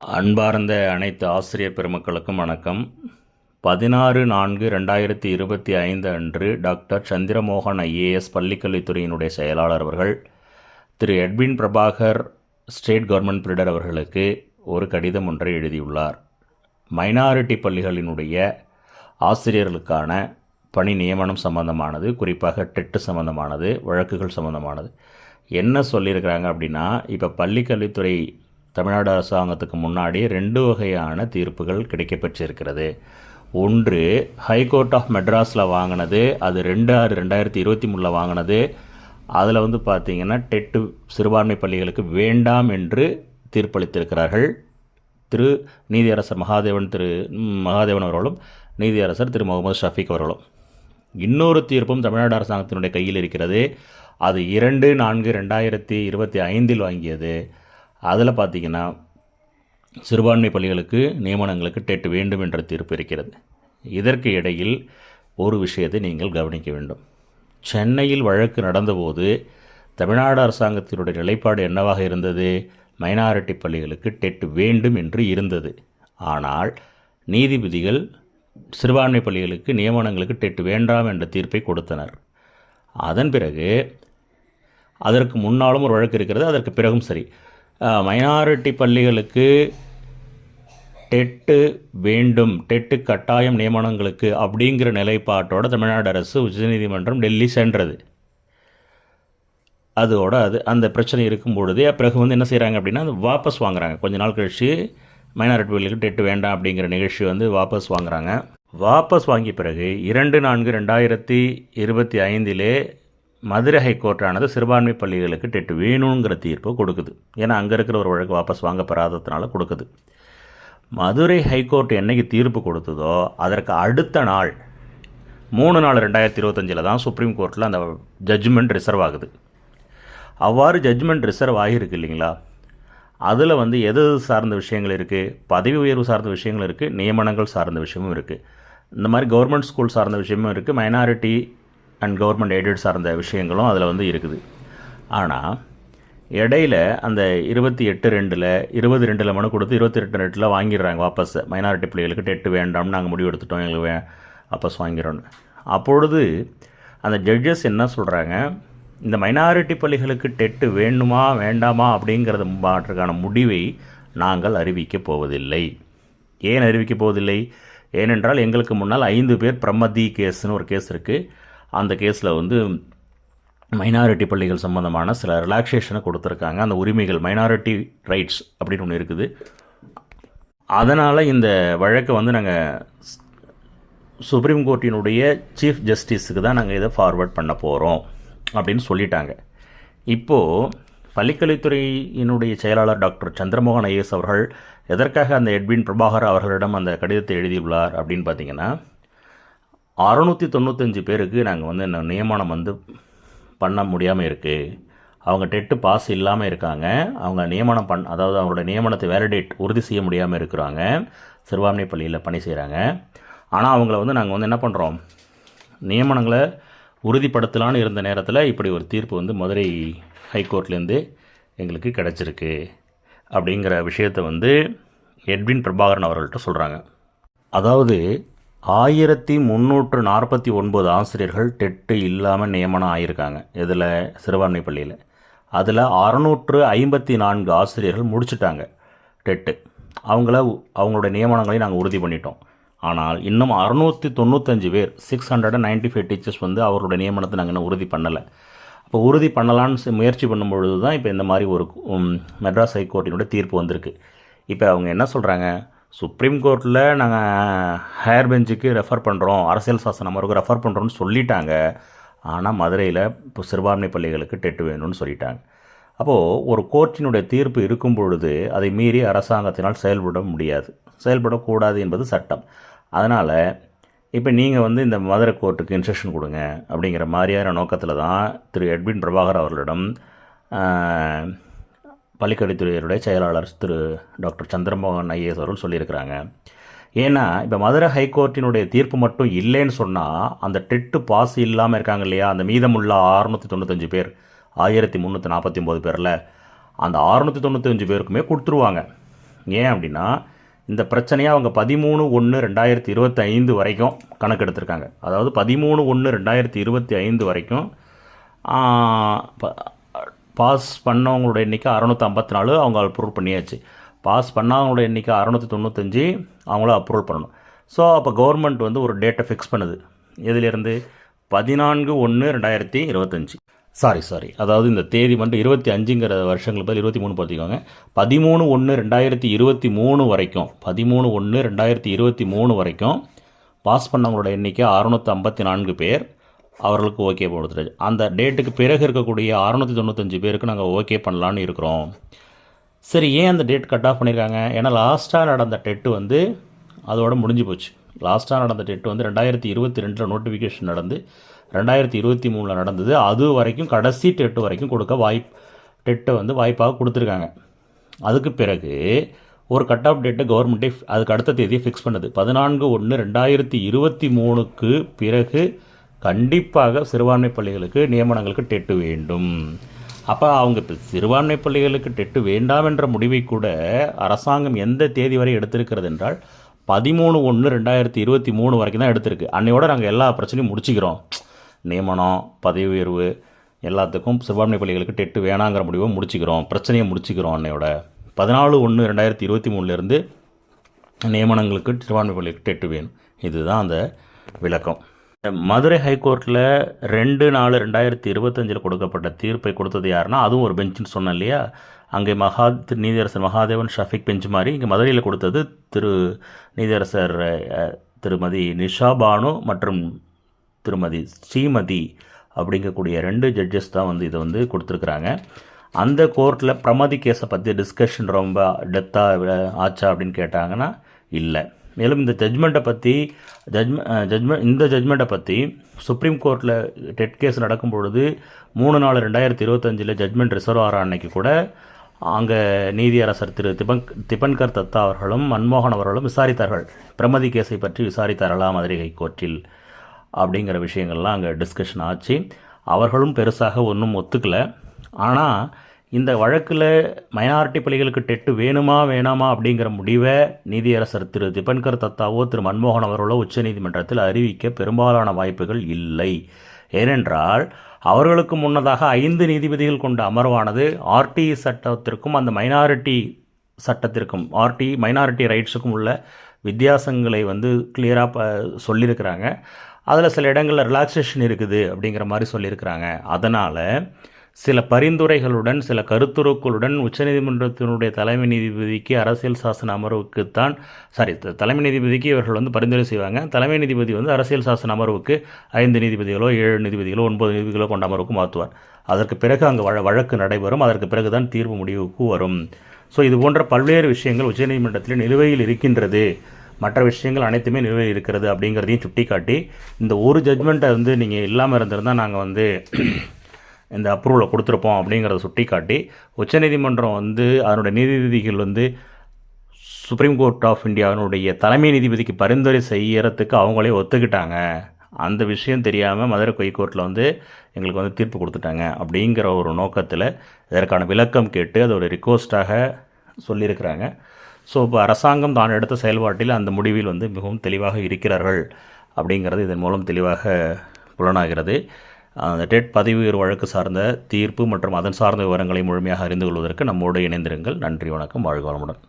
அன்பார்ந்த அனைத்து ஆசிரியர் பெருமக்களுக்கும் வணக்கம். பதினாறு நான்கு ரெண்டாயிரத்தி இருபத்தி ஐந்து அன்று டாக்டர் சந்திரமோகன் ஐஏஎஸ் பள்ளிக்கல்வித்துறையினுடைய செயலாளர் அவர்கள் திரு எட்வின் பிரபாகர் ஸ்டேட் கவர்மெண்ட் பிரிடர் அவர்களுக்கு ஒரு கடிதம் ஒன்றை எழுதியுள்ளார். மைனாரிட்டி பள்ளிகளினுடைய ஆசிரியர்களுக்கான பணி நியமனம் சம்பந்தமானது குறிப்பாக டெட்டு சம்பந்தமானது வழக்குகள் சம்பந்தமானது. என்ன சொல்லியிருக்கிறாங்க அப்படின்னா இப்போ பள்ளிக்கல்வித்துறை தமிழ்நாடு அரசாங்கத்துக்கு முன்னாடி ரெண்டு வகையான தீர்ப்புகள் கிடைக்கப்பெற்றிருக்கிறது. ஒன்று ஹைகோர்ட் ஆஃப் மெட்ராஸில் வாங்கினது அது ரெண்டு ஆறு ரெண்டாயிரத்தி இருபத்தி மூணில் வாங்கினது. அதில் வந்து பார்த்திங்கன்னா டெட்டு சிறுபான்மை பள்ளிகளுக்கு வேண்டாம் என்று தீர்ப்பளித்திருக்கிறார்கள். திரு நீதியரசர் மகாதேவன் திரு மகாதேவன் அவர்களும் நீதியரசர் திரு முகமது ஷஃபீக் அவர்களும். இன்னொரு தீர்ப்பும் தமிழ்நாடு அரசாங்கத்தினுடைய கையில் இருக்கிறது. அது இரண்டு நான்கு ரெண்டாயிரத்தி இருபத்தி ஐந்தில் வாங்கியது. அதில் பார்த்தீங்கன்னா சிறுபான்மை பள்ளிகளுக்கு நியமனங்களுக்கு டெட் வேண்டும் என்ற தீர்ப்பு இருக்கிறது. இதற்கு இடையில் ஒரு விஷயத்தை நீங்கள் கவனிக்க வேண்டும். சென்னையில் வழக்கு நடந்தபோது தமிழ்நாடு அரசாங்கத்தினுடைய நிலைப்பாடு என்னவாக இருந்தது? மைனாரிட்டி பள்ளிகளுக்கு டெட் வேண்டும் என்று இருந்தது. ஆனால் நீதிபதிகள் சிறுபான்மை பள்ளிகளுக்கு நியமனங்களுக்கு டெட் வேண்டாம் என்ற தீர்ப்பை கொடுத்தனர். அதன் பிறகு அதற்கு முன்னாலும் ஒரு வழக்கு இருக்கிறது அதற்கு பிறகும் சரி. மைனாரிட்டி பள்ளிகளுக்கு டெட்டு வேண்டும் டெட்டு கட்டாயம் நியமனங்களுக்கு அப்படிங்கிற நிலைப்பாட்டோட தமிழ்நாடு அரசு உச்சநீதிமன்றம் டெல்லி சென்றது. அதோட அது அந்த பிரச்சனை இருக்கும் பொழுது பிறகு வந்து என்ன செய்கிறாங்க அப்படின்னா அது வாபஸ் வாங்குறாங்க. கொஞ்ச நாள் கழிச்சு மைனாரிட்டி பள்ளிகளுக்கு டெட்டு வேண்டாம் அப்படிங்கிற நிகழ்ச்சி வந்து வாபஸ் வாங்குறாங்க. வாபஸ் வாங்கிய பிறகு இரண்டு நான்கு ரெண்டாயிரத்தி இருபத்தி ஐந்திலே மதுரை ஹைகோர்ட்டானது சிறுபான்மை பள்ளிகளுக்கு டெட்டு வேணுங்கிற தீர்ப்பு கொடுக்குது. ஏன்னா அங்கே இருக்கிற ஒரு வழக்கு வாபஸ் வாங்கப்படாததுனால கொடுக்குது. மதுரை ஹைகோர்ட் என்னைக்கு தீர்ப்பு கொடுத்ததோ அதற்கு அடுத்த நாள் மூணு நாள் ரெண்டாயிரத்தி இருபத்தஞ்சில் தான் சுப்ரீம் கோர்ட்டில் அந்த ஜட்ஜ்மெண்ட் ரிசர்வ் ஆகுது. அவ்வாறு ஜட்ஜ்மெண்ட் ரிசர்வ் ஆகியிருக்கு இல்லைங்களா? அதில் வந்து எது எது சார்ந்த விஷயங்கள் இருக்குது பதவி உயர்வு சார்ந்த விஷயங்கள் இருக்குது நியமனங்கள் சார்ந்த விஷயமும் இருக்குது இந்த மாதிரி கவர்மெண்ட் ஸ்கூல் சார்ந்த விஷயமும் இருக்குது மைனாரிட்டி அண்ட் கவர்மெண்ட் எய்டட் சார்ந்த விஷயங்களும் அதில் வந்து இருக்குது. ஆனால் இடையில அந்த இருபத்தி எட்டு ரெண்டில் இருபது ரெண்டில் மனு கொடுத்து இருபத்தி எட்டு ரெண்டில் வாங்கிடுறாங்க வாபஸ். மைனாரிட்டி பிள்ளைகளுக்கு டெட்டு வேண்டாம்னு நாங்கள் முடிவு எடுத்துட்டோம் எங்களுக்கு வே வாபஸ் வாங்கிறோன்னு அப்பொழுது அந்த ஜட்ஜஸ் என்ன சொல்கிறாங்க இந்த மைனாரிட்டி பள்ளிகளுக்கு டெட்டு வேணுமா வேண்டாமா அப்படிங்கிறது மாற்றுக்கான முடிவை நாங்கள் அறிவிக்கப் போவதில்லை. ஏன் அறிவிக்கப் போவதில்லை? ஏனென்றால் எங்களுக்கு முன்னால் ஐந்து பேர் பிரம்மதி கேஸ்னு ஒரு கேஸ் இருக்குது அந்த கேஸில் வந்து மைனாரிட்டி பள்ளிகள் சம்மந்தமான சில ரிலாக்ஸேஷனை கொடுத்துருக்காங்க. அந்த உரிமைகள் மைனாரிட்டி ரைட்ஸ் அப்படின்னு ஒன்று இருக்குது. அதனால் இந்த வழக்கை வந்து நாங்கள் சுப்ரீம் கோர்ட்டினுடைய சீஃப் ஜஸ்டிஸுக்கு தான் நாங்கள் இதை ஃபார்வர்ட் பண்ண போகிறோம் அப்படின்னு சொல்லிட்டாங்க. இப்போது பள்ளிக்கல்வித்துறையினுடைய செயலாளர் டாக்டர் சந்திரமோகன் ஐஎஸ் அவர்கள் எதற்காக அந்த எட்வின் பிரபாகர் அவர்களிடம் அந்த கடிதத்தை எழுதியுள்ளார் அப்படின்னு பார்த்தீங்கன்னா அறநூற்றி தொண்ணூத்தஞ்சு பேருக்கு நாங்கள் வந்து நியமனம் வந்து பண்ண முடியாமல் இருக்குது அவங்க டெட்டு பாஸ் இல்லாமல் இருக்காங்க. அவங்க நியமனம் பண் அதாவது அவங்களோட நியமனத்தை வேலிடேட் உறுதி செய்ய முடியாமல் இருக்கிறாங்க. சிறுபான்மை பள்ளியில் பணி செய்கிறாங்க ஆனால் அவங்கள வந்து நாங்கள் வந்து என்ன பண்ணுறோம் நியமனங்களை உறுதிப்படுத்தலான்னு இருந்த நேரத்தில் இப்படி ஒரு தீர்ப்பு வந்து மதுரை ஹைகோர்ட்லேருந்து எங்களுக்கு கிடச்சிருக்கு. அப்படிங்கிற விஷயத்தை வந்து எட்வின் பிரபாகரன் அவர்கள்ட்ட சொல்கிறாங்க அதாவது ஆயிரத்தி முந்நூற்று நாற்பத்தி ஒன்பது ஆசிரியர்கள் டெட்டு இல்லாமல் நியமனம் ஆகியிருக்காங்க இதில் சிறுபான்மை பள்ளியில். அதில் அறநூற்று ஐம்பத்தி நான்கு ஆசிரியர்கள் முடிச்சிட்டாங்க டெட்டு. அவங்கள அவங்களோட நியமனங்களையும் நாங்கள் உறுதி பண்ணிட்டோம். ஆனால் இன்னும் அறுநூற்றி தொண்ணூத்தஞ்சு பேர் six hundred and ninety five teachers வந்து அவரோட நியமனத்தை நாங்கள் இன்னும் உறுதி பண்ணலை. இப்போ உறுதி பண்ணலான்னு முயற்சி பண்ணும்பொழுது தான் இப்போ இந்த மாதிரி ஒரு மெட்ராஸ் ஹைகோர்ட்டினுடைய தீர்ப்பு வந்திருக்கு. இப்போ அவங்க என்ன சொல்கிறாங்க சுப்ரீம் கோர்ட்டில் நாங்கள் ஹையர் பெஞ்சுக்கு ரெஃபர் பண்ணுறோம் அரசியல் சாசன அமர்வுக்கு ரெஃபர் பண்ணுறோம்னு சொல்லிட்டாங்க. ஆனால் மதுரையில் இப்போ சிறுபான்மை பள்ளிகளுக்கு டெட்டு வேணும்னு சொல்லிட்டாங்க. அப்போது ஒரு கோர்ட்டினுடைய தீர்ப்பு இருக்கும் பொழுது அதை மீறி அரசாங்கத்தினால் செயல்பட முடியாது. செயல்படக்கூடாது என்பது சட்டம். அதனால் இப்போ நீங்கள் வந்து இந்த மதுரை கோர்ட்டுக்கு இன்ஸ்ட்ரக்ஷன் கொடுங்க அப்படிங்கிற மாதிரியான நோக்கத்தில் தான் திரு எட்வின் பிரபாகர் அவர்களிடம் ஆஹ், பள்ளிக்கல்வித்துறையுடைய செயலாளர் திரு டாக்டர் சந்திரமோகன் ஐஏஎஸ் அவர்கள் சொல்லியிருக்கிறாங்க. ஏன்னா இப்போ மதுரை ஹைகோர்ட்டினுடைய தீர்ப்பு மட்டும் இல்லைன்னு சொன்னால் அந்த டெட்டு பாஸ் இல்லாமல் இருக்காங்க இல்லையா? அந்த மீதமுள்ள அறுநூற்றி தொண்ணூத்தஞ்சு பேர் ஆயிரத்தி முந்நூற்றி நாற்பத்தி ஒம்பது பேரில் அந்த அறுநூற்றி தொண்ணூத்தஞ்சு பேருக்குமே கொடுத்துருவாங்க. ஏன் அப்படின்னா இந்த பிரச்சனையை அவங்க பதிமூணு ஒன்று ரெண்டாயிரத்தி இருபத்தி ஐந்து வரைக்கும் கணக்கெடுத்திருக்காங்க. அதாவது பதிமூணு ஒன்று ரெண்டாயிரத்தி இருபத்தி ஐந்து வரைக்கும் பாஸ் பண்ணவங்களோட எண்ணிக்கை அறநூற்றி ஐம்பத்தி நாலு அவங்க அப்ரூவ் பண்ணியாச்சு. பாஸ் பண்ணவங்களோட எண்ணிக்கை அறநூற்றி தொண்ணூத்தஞ்சு அவங்கள அப்ரூவல் பண்ணணும். ஸோ அப்போ கவர்மெண்ட் வந்து ஒரு டேட்டை ஃபிக்ஸ் பண்ணுது. எதிலிருந்து? பதினான்கு ஒன்று ரெண்டாயிரத்தி இருபத்தஞ்சி. சாரி சாரி அதாவது இந்த தேதி மட்டும் இருபத்தி அஞ்சுங்கிற வருஷங்களுக்கு பதில் இருபத்தி மூணு பார்த்துக்கோங்க பதிமூணு ஒன்று ரெண்டாயிரத்தி இருபத்தி மூணு வரைக்கும் பதிமூணு ஒன்று ரெண்டாயிரத்தி இருபத்தி மூணு வரைக்கும் பாஸ் பண்ணவங்களோட எண்ணிக்கை அறுநூற்றி ஐம்பத்தி நான்கு பேர். அவர்களுக்கு ஓகே கொடுத்துருச்சு அந்த டேட்டுக்கு பிறகு இருக்கக்கூடிய அறநூற்றி தொண்ணூத்தஞ்சு பேருக்கு நாங்கள் ஓகே பண்ணலான்னு இருக்கிறோம். சரி ஏன் அந்த டேட் கட் ஆஃப் பண்ணியிருக்காங்க ஏன்னா லாஸ்ட்டாக நடந்த டெட்டு வந்து அதோட முடிஞ்சு போச்சு. லாஸ்ட்டாக நடந்த டெட்டு வந்து ரெண்டாயிரத்தி இருபத்தி ரெண்டில் நோட்டிஃபிகேஷன் நடந்து ரெண்டாயிரத்தி இருபத்தி மூணில் நடந்தது. அது வரைக்கும் கடைசி டெட்டு வரைக்கும் கொடுக்க வாய்ப் டெட்டை வந்து வாய்ப்பாக கொடுத்துருக்காங்க. அதுக்கு பிறகு ஒரு கட் ஆஃப் டேட்டை கவர்மெண்ட்டே அதுக்கு அடுத்த தேதியை ஃபிக்ஸ் பண்ணுது. பதினான்கு ஒன்று ரெண்டாயிரத்தி இருபத்தி மூணுக்கு பிறகு கண்டிப்பாக சிறுபான்மை பள்ளிகளுக்கு நியமனங்களுக்கு டெட்டு வேண்டும். அப்போ அவங்க இப்போ சிறுபான்மை பள்ளிகளுக்கு டெட்டு வேண்டாம் என்ற முடிவை கூட அரசாங்கம் எந்த தேதி வரை எடுத்திருக்கிறது என்றால் பதிமூணு ஒன்று ரெண்டாயிரத்தி இருபத்தி மூணு வரைக்கும் தான் எடுத்திருக்கு. அன்னையோட நாங்கள் எல்லா பிரச்சனையும் முடிச்சுக்கிறோம். நியமனம் பதவி உயர்வு எல்லாத்துக்கும் சிறுபான்மை பள்ளிகளுக்கு டெட்டு வேணாங்கிற முடிவை முடிச்சுக்கிறோம். பிரச்சனையை முடிச்சுக்கிறோம் அன்னையோட. பதினாலு ஒன்று ரெண்டாயிரத்தி இருபத்தி மூணுலேருந்து நியமனங்களுக்கு சிறுபான்மை பள்ளிகளுக்கு டெட்டு வேணும். இதுதான் அந்த விளக்கம். மதுரை ஹைகோர்ட்டில் ரெண்டு நாலு ரெண்டாயிரத்தி இருபத்தஞ்சில் கொடுக்கப்பட்ட தீர்ப்பை கொடுத்தது யாருன்னா அதுவும் ஒரு பெஞ்சுன்னு சொன்னேன் இல்லையா? அங்கே மகா திரு நீதியரசர் மகாதேவன் ஷஃபிக் பெஞ்ச் மாதிரி இங்கே மதுரையில் கொடுத்தது திரு நீதியரசர் திருமதி நிஷா பானு மற்றும் திருமதி ஸ்ரீமதி அப்படிங்கக்கூடிய ரெண்டு ஜட்ஜஸ் தான் வந்து இதை வந்து கொடுத்துருக்குறாங்க. அந்த கோர்ட்டில் பிரமதி கேஸை பற்றி டிஸ்கஷன் ரொம்ப டெத்தாக ஆச்சா அப்படின்னு கேட்டாங்கன்னா இல்லை. மேலும் இந்த ஜட்மெண்ட்டை பற்றி ஜட்மெ ஜட்மெண்ட் இந்த ஜட்மெண்ட்டை பற்றி சுப்ரீம் கோர்ட்டில் டெட் கேஸ் நடக்கும் பொழுது மூணு நாலு ரெண்டாயிரத்தி இருபத்தஞ்சில் ஜட்மெண்ட் ரிசர்வ் ஆகிற அன்னைக்கு கூட அங்கே நீதியரசர் திரு திபன் திபன்கர் தத்தா அவர்களும் மன்மோகன் அவர்களும் விசாரித்தார்கள். பிரமதி கேஸை பற்றி விசாரித்தார்களா மதுரை ஹைகோர்ட்டில். அப்படிங்கிற விஷயங்கள்லாம் அங்கே டிஸ்கஷன் ஆச்சு. அவர்களும் பெருசாக ஒன்றும் ஒத்துக்கலை. ஆனால் இந்த வழக்கில் மைனாரிட்டி பள்ளிகளுக்கு டெட்டு வேணுமா வேணாமா அப்படிங்கிற முடிவை நீதியரசர் திரு திபன்கர் தத்தாவோ திரு மன்மோகன் அவர்களோ உச்சநீதிமன்றத்தில் அறிவிக்க பெரும்பாலான வாய்ப்புகள் இல்லை. ஏனென்றால் அவர்களுக்கு முன்னதாக ஐந்து நீதிபதிகள் கொண்ட அமர்வானது ஆர்டி சட்டத்திற்கும் அந்த மைனாரிட்டி சட்டத்திற்கும் ஆர்டி மைனாரிட்டி ரைட்ஸுக்கும் உள்ள வித்தியாசங்களை வந்து கிளியராக ப சொல்லியிருக்கிறாங்க. அதில் சில இடங்களில் ரிலாக்ஸேஷன் இருக்குது அப்படிங்கிற மாதிரி சொல்லியிருக்கிறாங்க. அதனால் சில பரிந்துரைகளுடன் சில கருத்துருக்களுடன் உச்சநீதிமன்றத்தினுடைய தலைமை நீதிபதிக்கு அரசியல் சாசன அமர்வுக்குத்தான் சாரி தலைமை நீதிபதிக்கு இவர்கள் வந்து பரிந்துரை செய்வாங்க. தலைமை நீதிபதி வந்து அரசியல் சாசன அமர்வுக்கு ஐந்து நீதிபதிகளோ ஏழு நீதிபதிகளோ ஒன்பது நீதிபதிகளோ கொண்ட அமர்வுக்கு மாற்றுவார். அதற்கு பிறகு அங்கே வழ வழக்கு நடைபெறும். அதற்கு பிறகு தான் தீர்வு முடிவுக்கு வரும். ஸோ இது போன்ற பல்வேறு விஷயங்கள் உச்சநீதிமன்றத்தில் நிலுவையில் இருக்கின்றது. மற்ற விஷயங்கள் அனைத்துமே நிலுவையில் இருக்கிறது அப்படிங்கிறதையும் சுட்டிக்காட்டி இந்த ஒரு ஜட்மெண்ட்டை வந்து நீங்கள் இல்லாமல் இருந்திருந்தால் நாங்கள் வந்து இந்த அப்ரூவலை கொடுத்துருப்போம் அப்படிங்கிறத சுட்டிக்காட்டி உச்சநீதிமன்றம் வந்து அதனுடைய நீதிபதிகள் வந்து சுப்ரீம் கோர்ட் ஆஃப் இந்தியாவினுடைய தலைமை நீதிபதிக்கு பரிந்துரை செய்கிறதுக்கு அவங்களே ஒத்துக்கிட்டாங்க. அந்த விஷயம் தெரியாமல் மதுரை கொய்கோர்ட்டில் வந்து எங்களுக்கு வந்து தீர்ப்பு கொடுத்துட்டாங்க அப்படிங்கிற ஒரு நோக்கத்தில் இதற்கான விளக்கம் கேட்டு அது ஒரு ரிக்வஸ்ட்டாக சொல்லியிருக்கிறாங்க. ஸோ இப்போ அரசாங்கம் தான் எடுத்த செயல்பாட்டில் அந்த முடிவில் வந்து மிகவும் தெளிவாக இருக்கிறார்கள் அப்படிங்கிறது இதன் மூலம் தெளிவாக புலனாகிறது. அந்த டெட் பதிவு வழக்கு சார்ந்த தீர்ப்பு மற்றும் அதன் சார்ந்த விவரங்களை முழுமையாக அறிந்து கொள்வதற்கு நம்மோடு இணைந்திருங்கள். நன்றி வணக்கம் வாழ்க வளமுடன்.